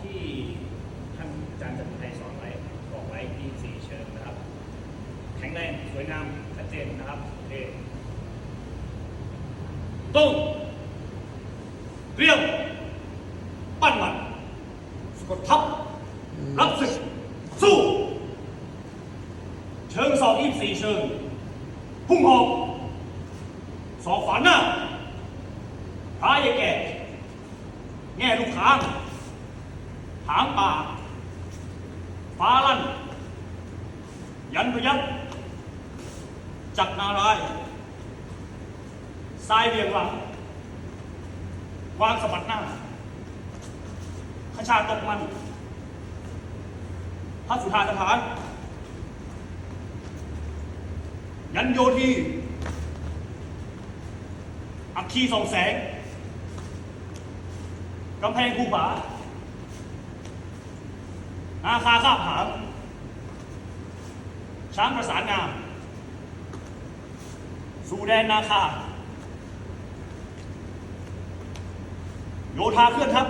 ที่ท่านอาจารย์จันทไทยสอนไว้บอกไว้ที่สี่เชิงนะครับ แข็งแรงสวยงามชัดเจนนะครับโอเคตรงเรียบปั้นหมัดสกดทับ รับสึก สู้ เชิงสองยี่สี่เชิง พุ่งหอกสองฝันหน้าท้ายแก่ แง่ลูกค้า หางป่า ฟ้าลั่น ยันพยักจักนารายทรายเรียงหลัง วางสะบัดหน้าขชาตกมัน พระสุธาสถาน ยันโยธีอัคคีส่องแสงกำแพงภูผา อาคาข้าบหาช้างประสานงาม สู่แดนนาคา โยธาเคลื่อนทัพ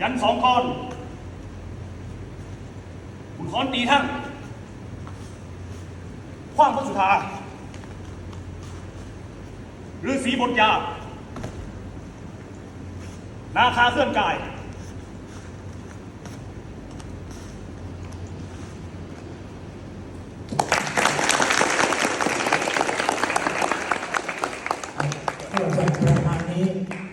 ยันสองกรขุนค้อนตีทั้งขว้างพระสุธาฤาษีบทยา นาคาเคลื่อนกาย যাত্রা নামে